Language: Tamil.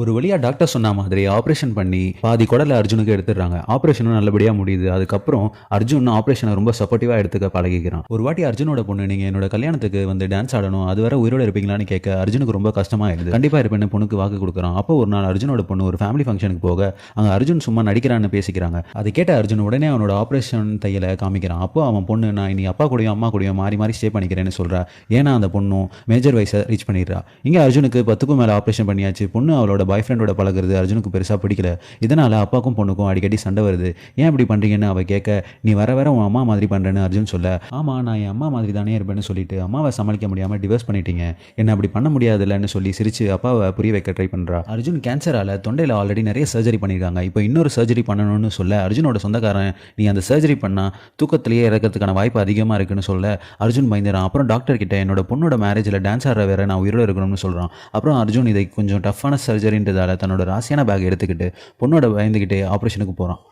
ஒரு வழியாக டாக்டர் சொன்ன மாதிரி ஆப்ரேஷன் பண்ணி பாதி குடலை அர்ஜுனுக்கு எடுத்துடுறாங்க. ஆப்ரேஷனும் நல்லபடியாக முடியுது. அதுக்கப்புறம் அர்ஜுன் ஆப்ரேஷனை ரொம்ப சப்போர்ட்டிவாக எடுத்துக்க பழகிக்கிறான். ஒரு வாட்டி அர்ஜுனோட பொண்ணு நீங்கள் என்னோட கல்யாணத்துக்கு வந்து டான்ஸ் ஆடணும். அது வரை உயிரோட இருப்பீங்களான்னு கேட்க அர்ஜுனுக்கு ரொம்ப கஷ்டமாக இருக்குது கண்டிப்பாக இருப்பேன்னு பொண்ணுக்கு வாக்கு கொடுக்குறான். அப்போ ஒரு நாள் அர்ஜுனோட பொண்ணு ஒரு ஃபேமிலி ஃபங்க்ஷனுக்கு போக அங்கே அர்ஜுன் சும்மா நடிக்கிறான்னு பேசிக்கிறாங்க. அதை கேட்ட அர்ஜுன் உடனே அவனோட ஆப்ரேஷன் தையலை காமிக்கிறான். அப்போ அவன் பொண்ணு நான் இனி அப்பா கூடயும் அம்மா கூடயும் மாறி மாறி ஸ்டே பண்ணிக்கிறேன்னு சொல்கிறா ஏன்னா அந்த பொண்ணும் மேஜர் வயசை ரீச் பண்ணிடுறா. இங்கே அர்ஜுனுக்கு பத்துக்கும் மேலே ஆப்ரேஷன் பண்ணியாச்சு. பொண்ணு அவளோட பாய் ஃப்ரெண்டோட பழகிறது அர்ஜுனுக்கு பெருசாக பிடிக்கல. இதனால் அப்பாக்கும் பொண்ணுக்கும் அடிக்கடி சண்டை வருது. ஏன் இப்படி பண்ணுறீங்கன்னு அவள் கேட்க நீ வர வர உன் அம்மா மாதிரி பண்ணுறேன்னு அர்ஜுன் சொல்ல. ஆமாம் நான் என் அம்மா மாதிரி தானே இருப்பேன்னு சொல்லிட்டு அம்மாவை சமாளிக்க முடியாமல் டிவோர்ஸ் பண்ணிட்டீங்க. என்ன அப்படி பண்ண முடியாதுல்லன்னு சொல்லி சிரிச்சு அப்பாவை புரிய வைக்க ட்ரை பண்ணுறா அர்ஜுன் கேன்சரால் தொண்டையில் ஆல்ரெடி நிறைய சர்ஜரி பண்ணியிருக்காங்க இப்போ இன்னொரு சர்ஜரி பண்ணணும்னு சொல்ல அர்ஜுனோட சொந்தக்காரன் நீ அந்த சர்ஜரி பண்ணால் தூக்கத்திலேயே இறக்கிறதுக்கான வாய்ப்பு அதிகமாக இருக்குன்னு சொல்ல. அர்ஜுன் பயந்துறான். அப்புறம் டாக்டர் கிட்ட என்னோட பொண்ணோட மேரேஜில் டான்ஸ் ஆடுற வேற நான் உயிரோட இருக்கணும்னு சொல்கிறான் அப்புறம் அர்ஜுன் இதை கொஞ்சம் டஃப்பான சர்ஜரி சர்ஜரின்றதால தன்னோட ராசியான பேக் எடுத்துக்கிட்டு பொண்ணோட பயந்துக்கிட்டு ஆப்ரேஷனுக்கு போகிறான்